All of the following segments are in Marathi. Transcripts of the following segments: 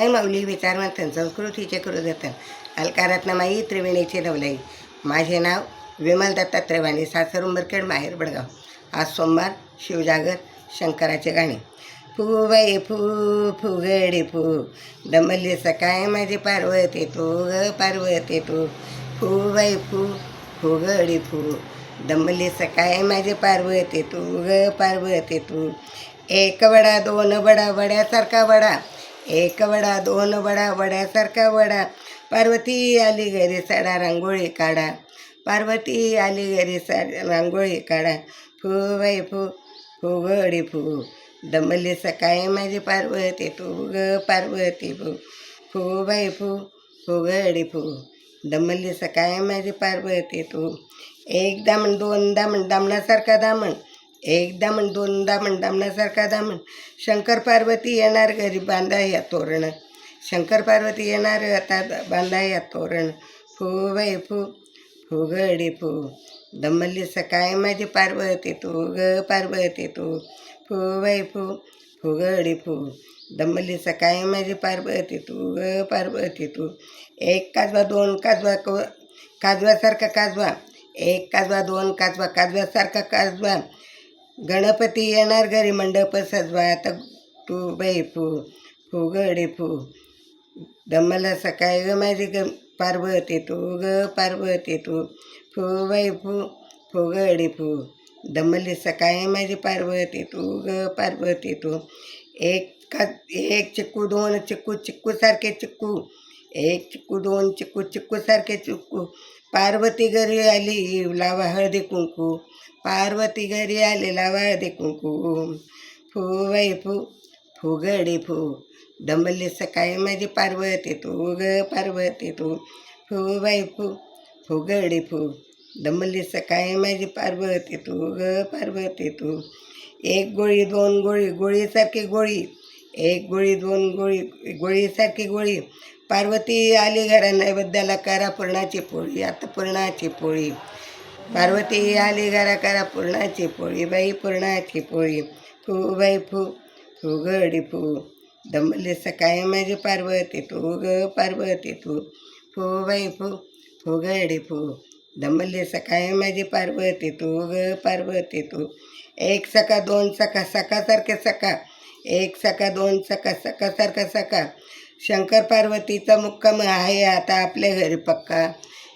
आई माऊली विचारवंतन संस्कृतीचे करुदतन अलकारातनं माई त्रिवेणीचे नवलाई. माझे नाव विमल दत्ता वाणी सासर उंबरखेड माहेर बडगाव. आज सोमवार शिवजागर शंकराचे गाणे. फू बाई फू फुगडी फू. दमली सकाय माझी पार्वती तू ग पार्वती तू. फू बाई फू फुगडी फू. दमली सकाय माझी पार्वती तू ग पार्वती तू. एक वडा दोन वडा वड्यासारखा वडा. एक वडा दोन वडा वड्यासारखा वडा. पार्वती आली घरी सडा रांगोळी काढा. पार्वती आली घरी सड रांगोळी काढा. फू बाई फू फुगडी फू. दमली सकाळी माझी पार्वती तू ग पार्वती फू. फू बाई फू फुगडी फू. दमली सकाळी माझी पार्वती तू एक दामण दोन दामण दामणासारखा दामण. एकदा म्हण दोन दामण दामणासारखा दामण शंकर पार्वती येणार घरी बांधा या तोरण. शंकर पार्वती येणार आता बांधा या तोरण. फू बाई फू फुगडी फू. दमली सकाळी माझी पार्वती तू ग पार्वती तू. फू बाई फू फुगडी फू. दमली सकाळी माझी पार्वती तू ग पार्वती तू. एक काजवा दोन काजवा क काजव्यासारखा काजवा. एक काजवा दोन काजवा काजव्यासारखा काजवा. गणपती येणार घरी मंडप सजवा. आता तू बाई फू फुगडी फू. दमला सकाळी ग माझी ग पार्वती तू ग पार्वती तू. फू बाई फू फुगडी फू. दमली सकाळी माझी पार्वती तू ग पार्वती तू. एक का एक चिक्कू दोन चिक्कू चिक्कूसारखे चिक्कू. एक चिक्कू दोन चिक्कू चिक्कूसारखे चिक्कू पार्वती घरी आली लावा हळदी कुंकू. पार्वती घरी आली लावा हळदी कुंकू. फू बाई फू फुगडी फू. दमली सकाळी माझी पार्वती तू ग पार्वती तू. फू फू फुगडी फू. दमली सकाळी माझी पार्वती तू ग पार्वती तू. एक गोळी दोन गोळी गोळीसारखी गोळी. एक गोळी दोन गोळी गोळीसारखी गोळी. पार्वती आली घरा नैवेद्याला करा पुरणाची पोळी आता पुरणाची पोळी. पार्वती आली घरा करा पुरणाची पोळी बाई पुरणाची पोळी. फू बाई फू फुगडी फू. दमली सकाळी माझी पार्वती तू ग पार्वती तू. फू बाई फू फुगडी फू. दमली सकाळी माझी पार्वती तू ग पार्वती तू. एक सका दोन सका सकासारखे सका. एक सका दोन सका सकासारखा सका. शंकर पार्वतीचा मुक्काम आहे आता आपल्या घरी पक्का.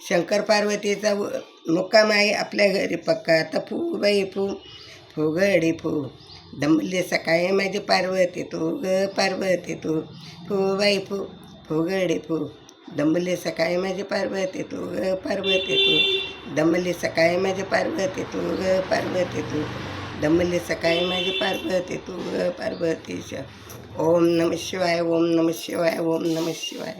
शंकर पार्वतीचा व- मुक्काम आहे आपल्या घरी पक्का. आता फू बाई फू फुगडी फू. दमले सकाळी माझी पार्वती तू ग पार्वती तू. फू बाई फू फुगडी फू. दमले सकाळी माझी पार्वती तू ग पार्वती तू. दमली सकाळी माझी पार्वती तू ग पार्वती तू. दमले सकाळी माझी पार्वती तू ग पार्वतीश ओम नम शिवाय ओम नम शिवाय ओम नम शिवाय.